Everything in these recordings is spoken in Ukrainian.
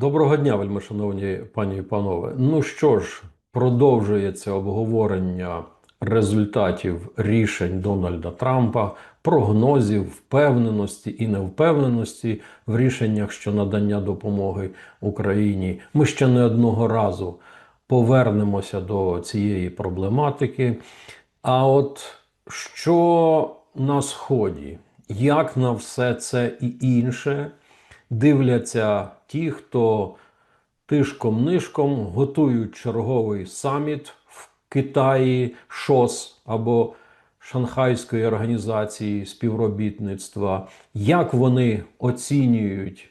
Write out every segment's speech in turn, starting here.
Доброго дня, вельмишановні пані і панове. Ну що ж, продовжується обговорення результатів рішень Дональда Трампа, прогнозів, впевненості і невпевненості в рішеннях щодо надання допомоги Україні. Ми ще не одного разу повернемося до цієї проблематики. А от що на сході, як на все це і інше дивляться ті, хто тишком-нишком готують черговий саміт в Китаї ШОС або Шанхайської організації співробітництва, як вони оцінюють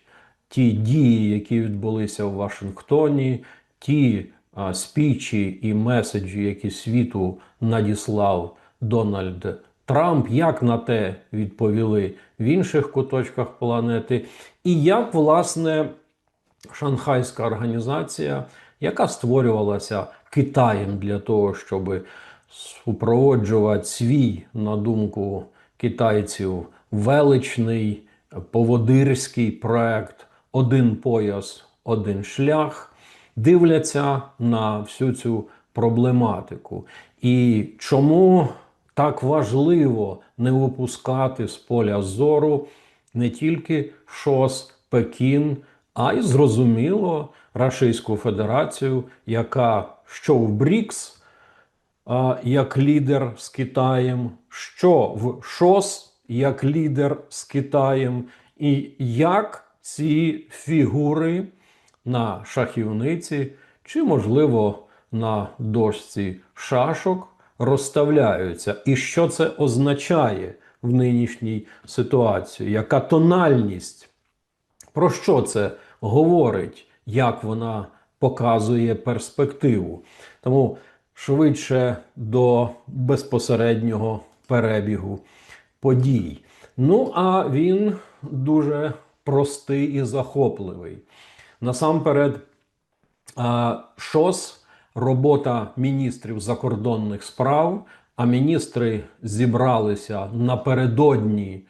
ті дії, які відбулися в Вашингтоні, ті а, спічі і меседжі, які світу надіслав Дональд Трамп, як на те відповіли в інших куточках планети, і як власне Шанхайська організація, яка створювалася Китаєм для того, щоб супроводжувати свій, на думку китайців, величний поводирський проект Один пояс, один шлях, дивляться на всю цю проблематику. І чому так важливо не випускати з поля зору не тільки ШОС, Пекін, а й зрозуміло Рашистську Федерацію, яка що в БРІКС як лідер з Китаєм, що в ШОС як лідер з Китаєм, і як ці фігури на шахівниці чи, можливо, на дошці шашок розставляються, і що це означає в нинішній ситуації, яка тональність, про що це говорить, як вона показує перспективу. Тому швидше до безпосереднього перебігу подій. Ну, а він дуже простий і захопливий. Насамперед, ШОС робота міністрів закордонних справ, а міністри зібралися напередодні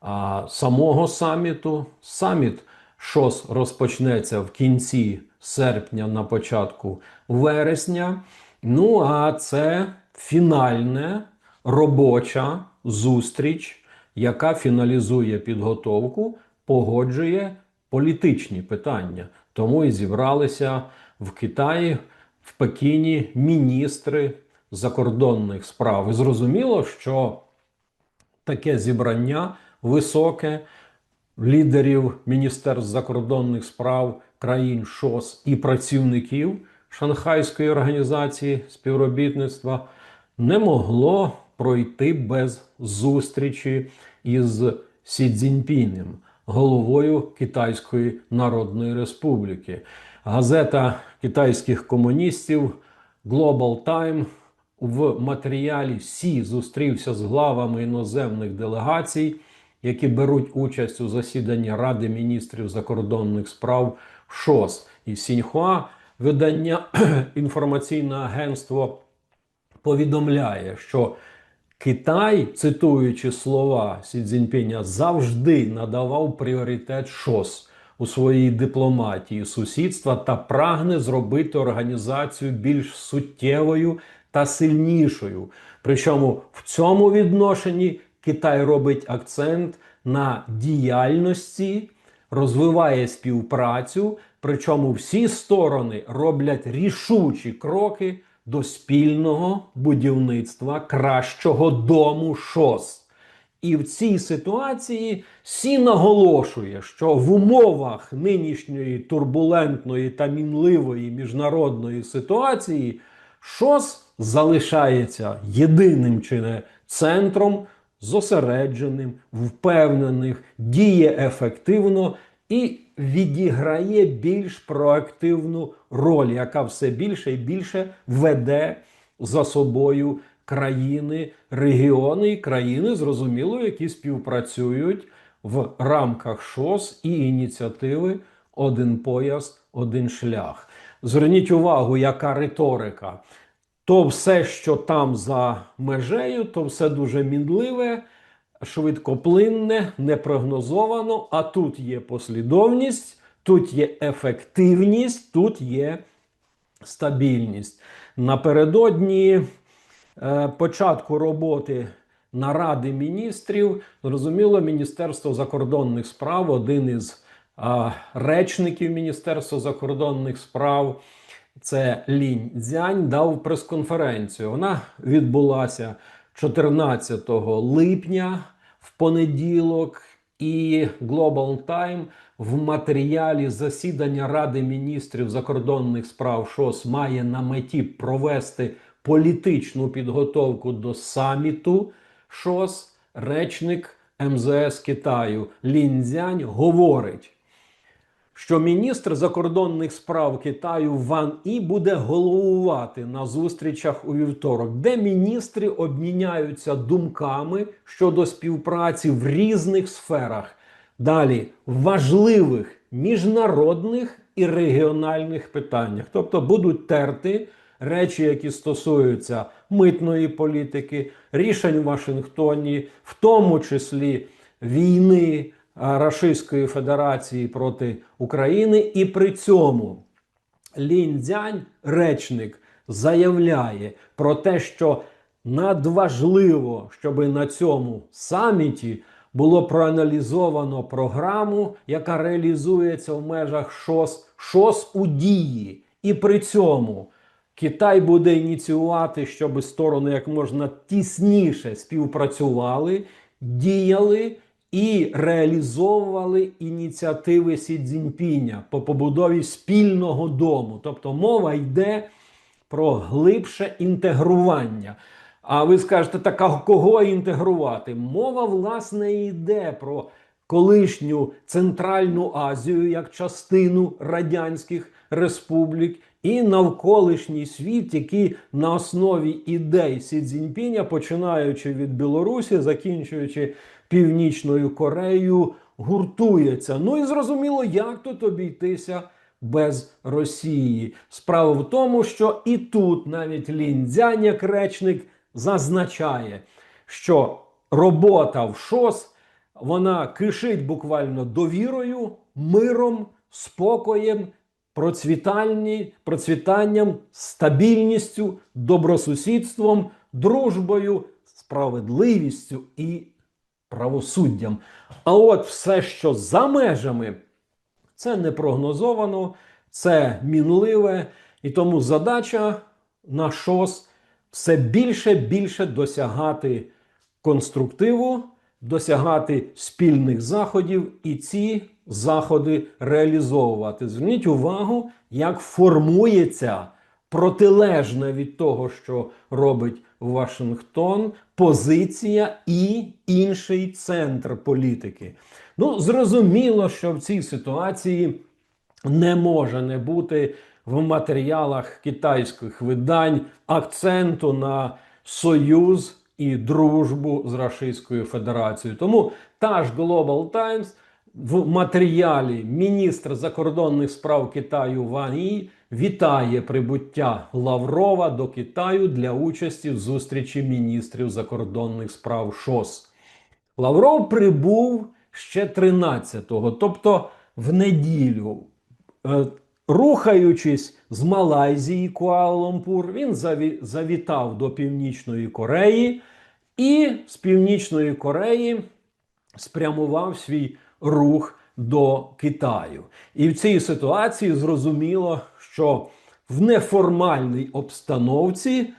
а, самого саміту. Саміт ШОС розпочнеться в кінці серпня, на початку вересня. Ну, а це фінальна робоча зустріч, яка фіналізує підготовку, погоджує політичні питання. Тому і зібралися в Китаї, в Пекіні міністри закордонних справ. І зрозуміло, що таке зібрання високе лідерів Міністерств закордонних справ країн ШОС і працівників Шанхайської організації співробітництва не могло пройти без зустрічі із Сі Цзіньпінем, головою Китайської Народної Республіки. Газета китайських комуністів Global Time в матеріалі Сі зустрівся з главами іноземних делегацій, які беруть участь у засіданні Ради міністрів закордонних справ ШОС і Сіньхуа. Видання інформаційне агентство повідомляє, що Китай, цитуючи слова Сі Цзіньпіня, завжди надавав пріоритет ШОС у своїй дипломатії сусідства та прагне зробити організацію більш суттєвою та сильнішою. Причому в цьому відношенні Китай робить акцент на діяльності, розвиває співпрацю, причому всі сторони роблять рішучі кроки до спільного будівництва кращого дому ШОС. І в цій ситуації Сі наголошує, що в умовах нинішньої турбулентної та мінливої міжнародної ситуації ШОС залишається єдиним чи не центром зосередженим, впевнених, діє ефективно і відіграє більш проактивну роль, яка все більше і більше веде за собою країни, регіони і країни, зрозуміло, які співпрацюють в рамках ШОС і ініціативи Один пояс, один шлях. Зверніть увагу, яка риторика. То все, що там за межею, то все дуже мінливе, швидкоплинне, непрогнозовано. А тут є послідовність, тут є ефективність, тут є стабільність. Напередодні початку роботи наради міністрів, зрозуміло, Міністерство закордонних справ, один із а, речників Міністерства закордонних справ, це Лінь Дзянь, дав прес-конференцію. Вона відбулася 14 липня в понеділок. І Global Time в матеріалі засідання Ради міністрів закордонних справ ШОС має на меті провести політичну підготовку до саміту ШОС. Речник МЗС Китаю Лінзянь говорить, що міністр закордонних справ Китаю Ван І буде головувати на зустрічах у вівторок, де міністри обміняються думками щодо співпраці в різних сферах. Далі важливих міжнародних і регіональних питаннях, тобто будуть терти речі, які стосуються митної політики, рішень в Вашингтоні, в тому числі війни а, Рашистської Федерації проти України, і при цьому Лінь Дзянь, речник, заявляє про те, що надважливо, щоб на цьому саміті було проаналізовано програму, яка реалізується в межах ШОС, ШОС у дії. І при цьому Китай буде ініціювати, щоб сторони як можна тісніше співпрацювали, діяли і реалізовували ініціативи Сі Цзіньпіня по побудові спільного дому. Тобто мова йде про глибше інтегрування. А ви скажете, так а кого інтегрувати? Мова, власне, йде про колишню Центральну Азію як частину радянських республік і навколишній світ, який на основі ідей Сі Цзіньпіня, починаючи від Білорусі, закінчуючи Північною Кореєю, гуртується. Ну і зрозуміло, як тут обійтися без Росії. Справа в тому, що і тут навіть Ліндзянь, як речник, зазначає, що робота в ШОС вона кишить буквально довірою, миром, спокоєм, процвітальні, процвітанням, стабільністю, добросусідством, дружбою, справедливістю і правосуддям. А от все, що за межами, це не прогнозовано, це мінливе, і тому задача на ШОС все більше більше досягати конструктиву, досягати спільних заходів і ці заходи реалізовувати. Зверніть увагу, як формується протилежна від того, що робить Вашингтон, позиція і інший центр політики. Ну, зрозуміло, що в цій ситуації не може не бути в матеріалах китайських видань акценту на союз і дружбу з Російською Федерацією. Тому та ж Global Times в матеріалі міністр закордонних справ Китаю Ван вітає прибуття Лаврова до Китаю для участі в зустрічі міністрів закордонних справ ШОС. Лавров прибув ще 13-го, тобто в неділю. Рухаючись з Малайзії Куала-Лумпур, він заві- завітав до Північної Кореї і з Північної Кореї спрямував свій рух до Китаю. І в цій ситуації зрозуміло, що в неформальній обстановці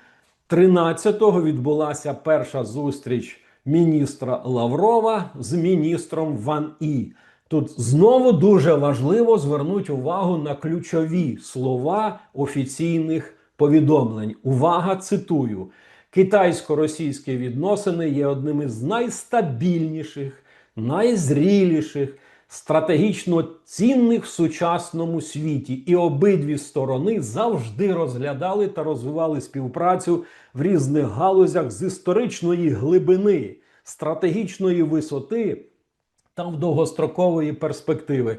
13-го відбулася перша зустріч міністра Лаврова з міністром Ван І. Тут знову дуже важливо звернути увагу на ключові слова офіційних повідомлень. Увага, цитую: китайсько-російські відносини є одним із найстабільніших, найзріліших, стратегічно цінних в сучасному світі, і обидві сторони завжди розглядали та розвивали співпрацю в різних галузях з історичної глибини, стратегічної висоти та в довгострокової перспективи.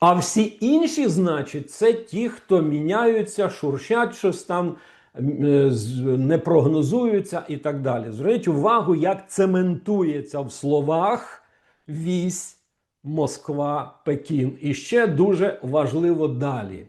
А всі інші, значить, це ті, хто міняються, шуршать щось там, е, не прогнозуються і так далі. Зверніть увагу, як цементується в словах вісь Москва, Пекін. І ще дуже важливо далі.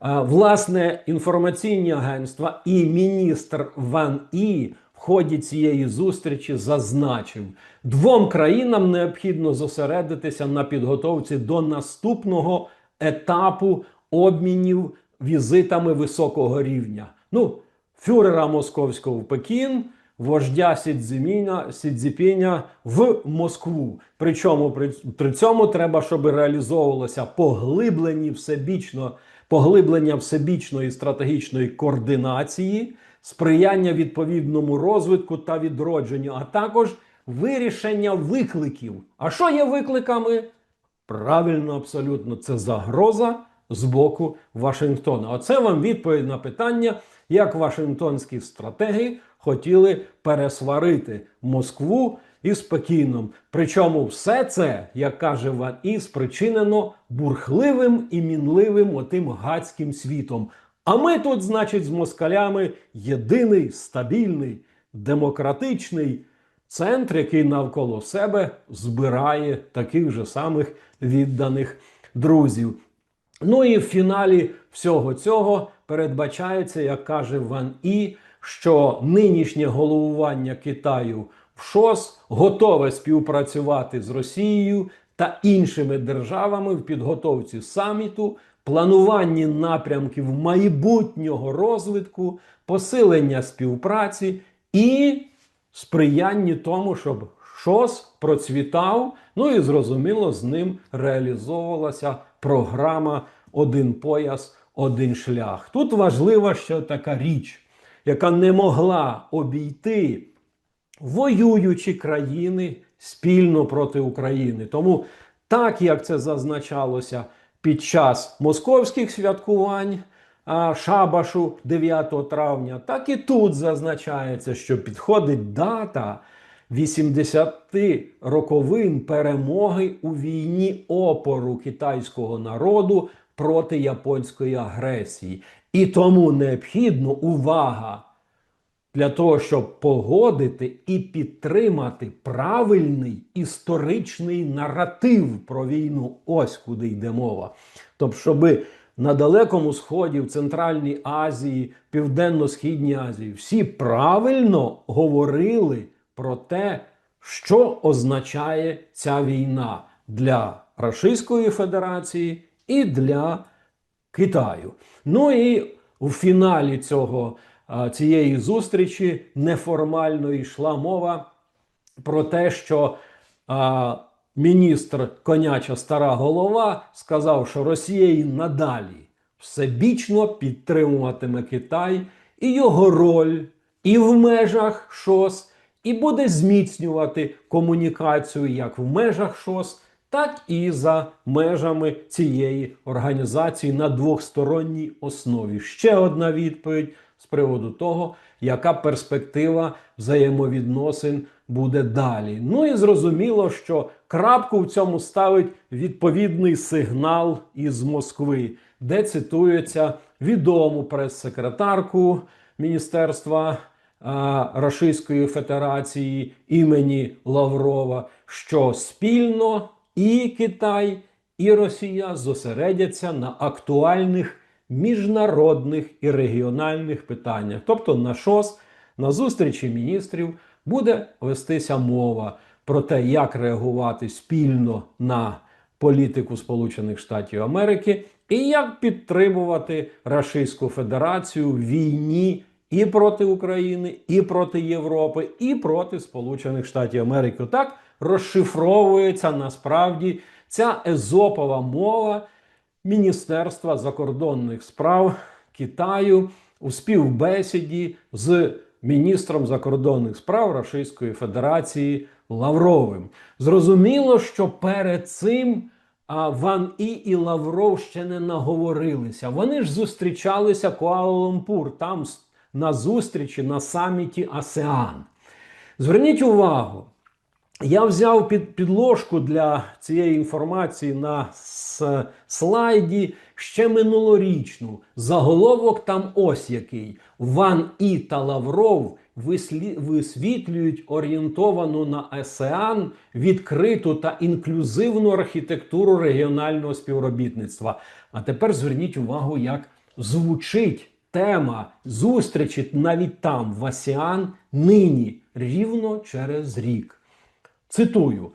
Власне, інформаційні агентства і міністр Ван І в ході цієї зустрічі зазначив, двом країнам необхідно зосередитися на підготовці до наступного етапу обмінів візитами високого рівня. Ну, фюрера московського в Пекін, вождя Сідзіміна, Сідзіпіня в Москву. Причому при, при цьому треба, щоб реалізовувалося поглиблені всебічно, поглиблення всебічної стратегічної координації, сприяння відповідному розвитку та відродженню, а також вирішення викликів. А що є викликами? Правильно, абсолютно, це загроза з боку Вашингтона. Оце вам відповідь на питання, як Вашингтонські стратеги хотіли пересварити Москву із Пекіном. Причому все це, як каже Ван І, спричинено бурхливим і мінливим отим гадським світом. А ми тут, значить, з москалями єдиний стабільний, демократичний центр, який навколо себе збирає таких же самих відданих друзів. Ну і в фіналі всього цього передбачається, як каже Ван І, що нинішнє головування Китаю в ШОС готове співпрацювати з Росією та іншими державами в підготовці саміту, плануванні напрямків майбутнього розвитку, посилення співпраці і сприянні тому, щоб ШОС процвітав. Ну і зрозуміло, з ним реалізовувалася програма Один пояс, один шлях. Тут важлива ще така річ, яка не могла обійти воюючі країни спільно проти України. Тому, так як це зазначалося під час московських святкувань. Шабашу 9 травня, так і тут зазначається, що підходить дата 80 роковин перемоги у війні опору китайського народу проти японської агресії. І тому необхідно увага для того, щоб погодити і підтримати правильний історичний наратив про війну. Ось куди йде мова. Тобто, щоби на Далекому Сході, в Центральній Азії, Південно-Східній Азії всі правильно говорили про те, що означає ця війна для Російської Федерації і для Китаю. Ну і у фіналі цього, цієї зустрічі неформально йшла мова про те, що міністр коняча стара голова сказав, що Росія і надалі всебічно підтримуватиме Китай і його роль і в межах ШОС, і буде зміцнювати комунікацію як в межах ШОС, так і за межами цієї організації на двосторонній основі. Ще одна відповідь приводу того, яка перспектива взаємовідносин буде далі. Ну і зрозуміло, що крапку в цьому ставить відповідний сигнал із Москви, де цитується відому прес-секретарку Міністерства Російської Федерації імені Лаврова, що спільно і Китай, і Росія зосередяться на актуальних міжнародних і регіональних питаннях, тобто на ШОС, на зустрічі міністрів буде вестися мова про те, як реагувати спільно на політику Сполучених Штатів Америки і як підтримувати Російську Федерацію в війні і проти України, і проти Європи, і проти Сполучених Штатів Америки. Так розшифровується насправді ця езопова мова Міністерства закордонних справ Китаю у співбесіді з міністром закордонних справ Російської Федерації Лавровим. Зрозуміло, що перед цим Ван І і Лавров ще не наговорилися. Вони ж зустрічалися Куала-Лумпур, там на зустрічі на саміті АСЕАН. Зверніть увагу, Я взяв під підложку для цієї інформації на слайді ще минулорічну. Заголовок там ось який: Ван І та Лавров висвітлюють орієнтовану на АСЕАН відкриту та інклюзивну архітектуру регіонального співробітництва. А тепер зверніть увагу, як звучить тема зустрічі навіть там, в АСЕАН, нині, рівно через рік. Цитую: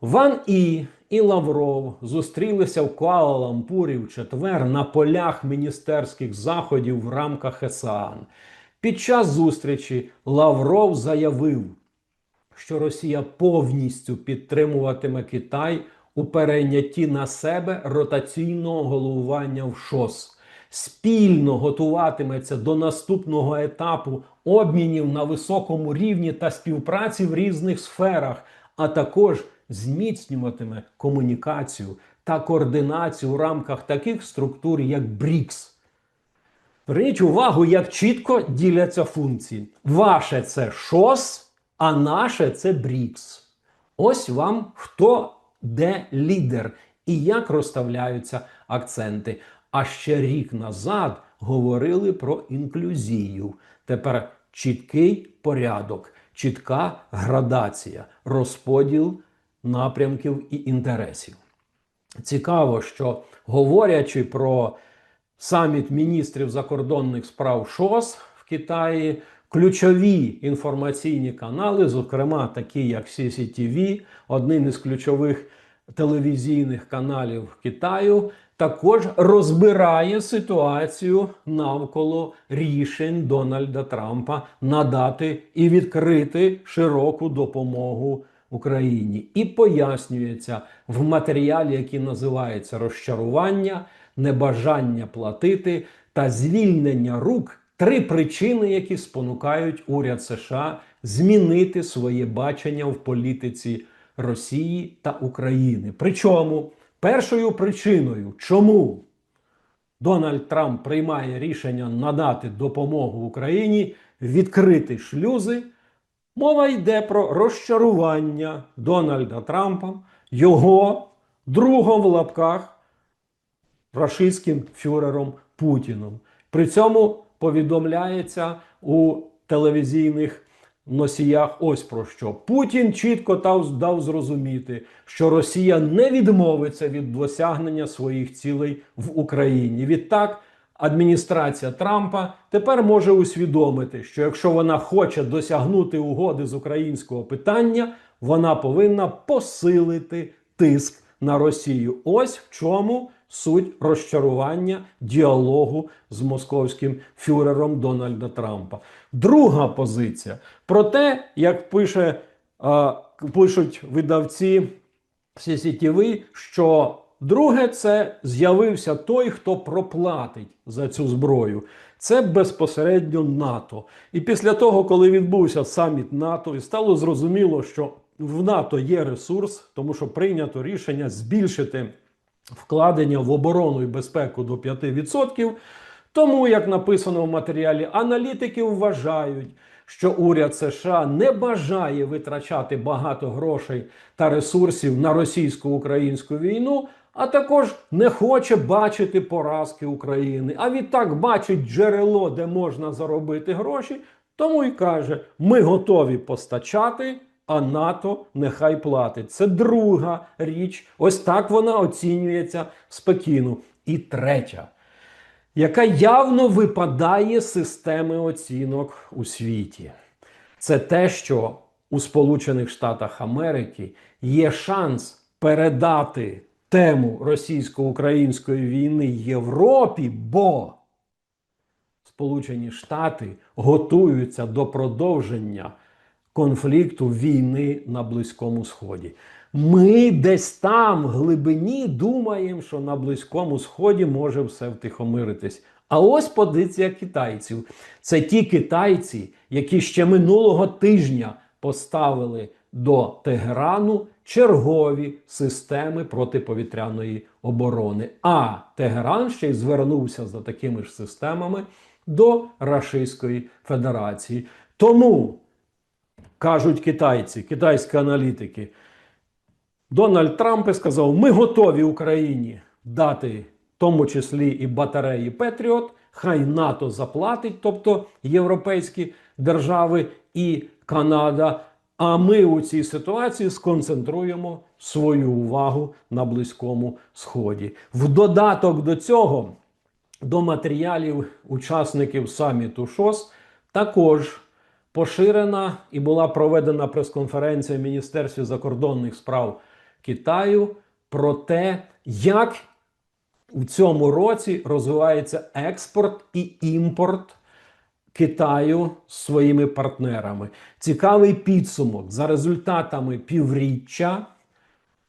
Ван І і Лавров зустрілися в Куала-Лампурі в четвер на полях міністерських заходів в рамках ЕСАН. Під час зустрічі Лавров заявив, що Росія повністю підтримуватиме Китай у перейнятті на себе ротаційного головування в ШОС, спільно готуватиметься до наступного етапу обмінів на високому рівні та співпраці в різних сферах, а також зміцнюватиме комунікацію та координацію в рамках таких структур, як БРІКС. Зверніть увагу, як чітко діляться функції. Ваше це ШОС, а наше це БРІКС. Ось вам хто де лідер і як розставляються акценти. А ще рік назад говорили про інклюзію. Тепер чіткий порядок, чітка градація, розподіл напрямків і інтересів. Цікаво, що говорячи про саміт міністрів закордонних справ ШОС в Китаї, ключові інформаційні канали, зокрема такі як CCTV, один із ключових телевізійних каналів Китаю, також розбирає ситуацію навколо рішень Дональда Трампа надати і відкрити широку допомогу Україні. І пояснюється в матеріалі, який називається розчарування, небажання платити та звільнення рук. Три причини, які спонукають уряд США змінити своє бачення в політиці Росії та України. Причому першою причиною, чому Дональд Трамп приймає рішення надати допомогу Україні, відкрити шлюзи. Мова йде про розчарування Дональда Трампа, його другом в лапках рашистським фюрером Путіном. При цьому повідомляється у телевізійних носіях ось про що. Путін чітко дав, зрозуміти, що Росія не відмовиться від досягнення своїх цілей в Україні. Відтак, адміністрація Трампа тепер може усвідомити, що якщо вона хоче досягнути угоди з українського питання, вона повинна посилити тиск на Росію. Ось в чому суть розчарування діалогу з московським фюрером Дональда Трампа. Друга позиція про те, як пише, е, пишуть видавці CCTV, що друге це з'явився той, хто проплатить за цю зброю. Це безпосередньо НАТО. І після того, коли відбувся саміт НАТО, і стало зрозуміло, що в НАТО є ресурс, тому що прийнято рішення збільшити вкладення в оборону і безпеку до 5%. Тому, як написано в матеріалі, аналітики вважають, що уряд США не бажає витрачати багато грошей та ресурсів на російсько-українську війну, а також не хоче бачити поразки України. А відтак бачить джерело, де можна заробити гроші, тому й каже: ми готові постачати. А НАТО нехай платить. Це друга річ. Ось так вона оцінюється з Пекіну. І третя, яка явно випадає з системи оцінок у світі. Це те, що у Сполучених Штатах Америки є шанс передати тему російсько-української війни Європі, бо Сполучені Штати готуються до продовження конфлікту війни на Близькому Сході. Ми десь там, в глибині, думаємо, що на Близькому Сході може все втихомиритись. А ось позиція китайців. Це ті китайці, які ще минулого тижня поставили до Тегерану чергові системи протиповітряної оборони. А Тегеран ще й звернувся за такими ж системами до Рашистської Федерації. Тому кажуть китайці, китайські аналітики. Дональд Трамп сказав: ми готові Україні дати, в тому числі і батареї Петріот. Хай НАТО заплатить, тобто європейські держави і Канада. А ми у цій ситуації сконцентруємо свою увагу на Близькому Сході. В додаток до цього, до матеріалів учасників саміту ШОС, також поширена і була проведена прес-конференція в Міністерстві закордонних справ Китаю про те, як у цьому році розвивається експорт і імпорт Китаю з своїми партнерами. Цікавий підсумок за результатами півріччя,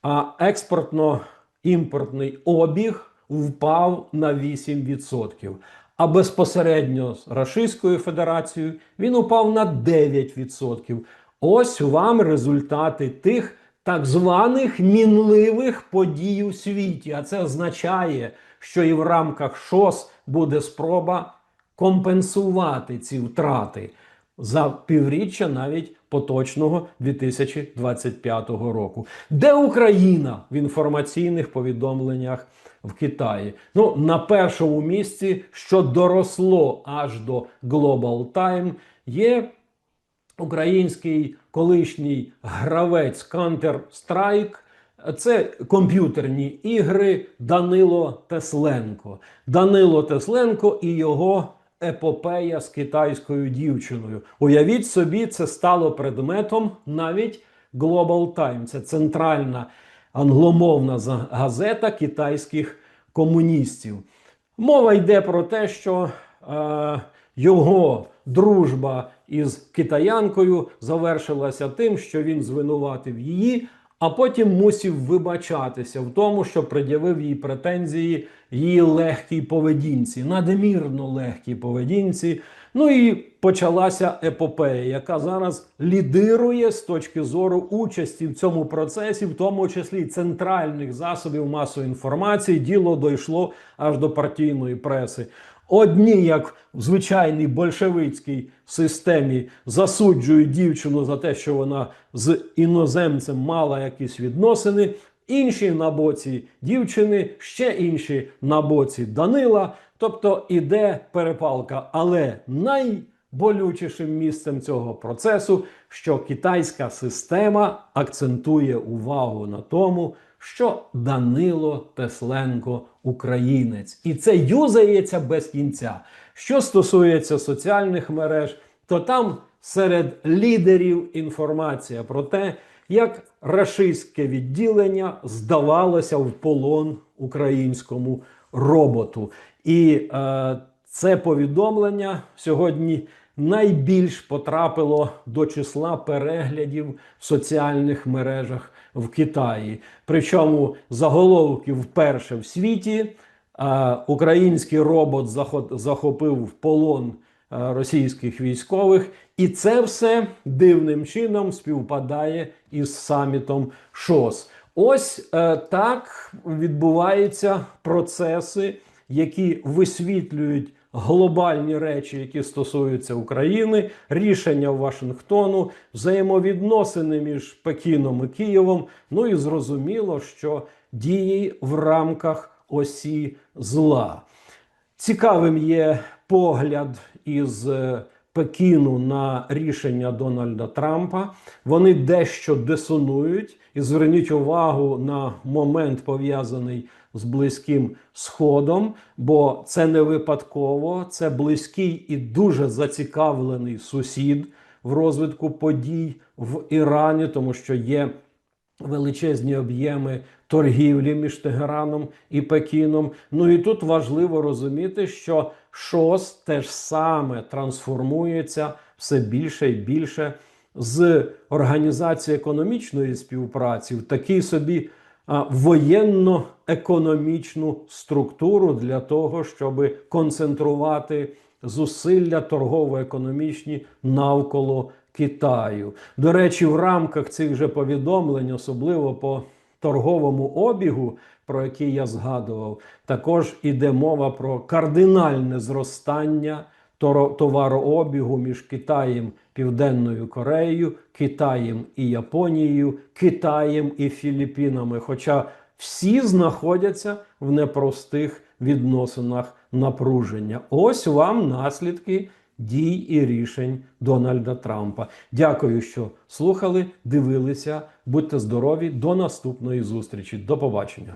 а експортно-імпортний обіг впав на 8%. А безпосередньо з Російською Федерацією він упав на 9%. Ось вам результати тих так званих мінливих подій у світі. А це означає, що і в рамках ШОС буде спроба компенсувати ці втрати за півріччя навіть поточного 2025 року. Де Україна в інформаційних повідомленнях в Китаї? Ну, на першому місці, що доросло аж до Global Time, є український колишній гравець Counter-Strike. Це комп'ютерні ігри Данило Тесленко. Данило Тесленко і його епопея з китайською дівчиною. Уявіть собі, це стало предметом навіть Global Time. Це центральна англомовна газета китайських комуністів. Мова йде про те, що е, його дружба із китаянкою завершилася тим, що він звинуватив її, а потім мусив вибачатися в тому, що пред'явив їй претензії її легкій поведінці, надмірно легкій поведінці. Ну і почалася епопея, яка зараз лідирує з точки зору участі в цьому процесі, в тому числі центральних засобів масової інформації. Діло дійшло аж до партійної преси. Одні, як в звичайній большевицькій системі, засуджують дівчину за те, що вона з іноземцем мала якісь відносини. Інші на боці дівчини, ще інші на боці Данила. Тобто іде перепалка. Але найболючішим місцем цього процесу, що китайська система акцентує увагу на тому, що Данило Тесленко українець, і це юзається без кінця. Що стосується соціальних мереж, то там серед лідерів інформація про те, як рашистське відділення здавалося в полон українському роботу. І е, це повідомлення сьогодні найбільш потрапило до числа переглядів в соціальних мережах в Китаї. Причому заголовки вперше в світі. е, Український робот захопив в полон російських військових, і це все дивним чином співпадає із самітом ШОС. Ось е, так відбуваються процеси, які висвітлюють глобальні речі, які стосуються України, рішення Вашингтону, взаємовідносини між Пекіном і Києвом. Ну і зрозуміло, що дії в рамках осі зла. Цікавим є погляд із е, Пекіну на рішення Дональда Трампа. Вони дещо дисонують. І зверніть увагу на момент пов'язаний з Близьким Сходом, бо це не випадково, це близький і дуже зацікавлений сусід в розвитку подій в Ірані, тому що є величезні об'єми торгівлі між Тегераном і Пекіном. Ну і тут важливо розуміти, що ШОС теж саме трансформується все більше і більше з організації економічної співпраці в такий собі воєнно-економічну структуру для того, щоб концентрувати зусилля торгово-економічні навколо Китаю. До речі, в рамках цих же повідомлень, особливо по торговому обігу, про який я згадував, також іде мова про кардинальне зростання товарообігу між Китаєм, Південною Кореєю, Китаєм і Японією, Китаєм і Філіппінами. Хоча всі знаходяться в непростих відносинах напруження. Ось вам наслідки дій і рішень Дональда Трампа. Дякую, що слухали, дивилися. Будьте здорові. До наступної зустрічі. До побачення.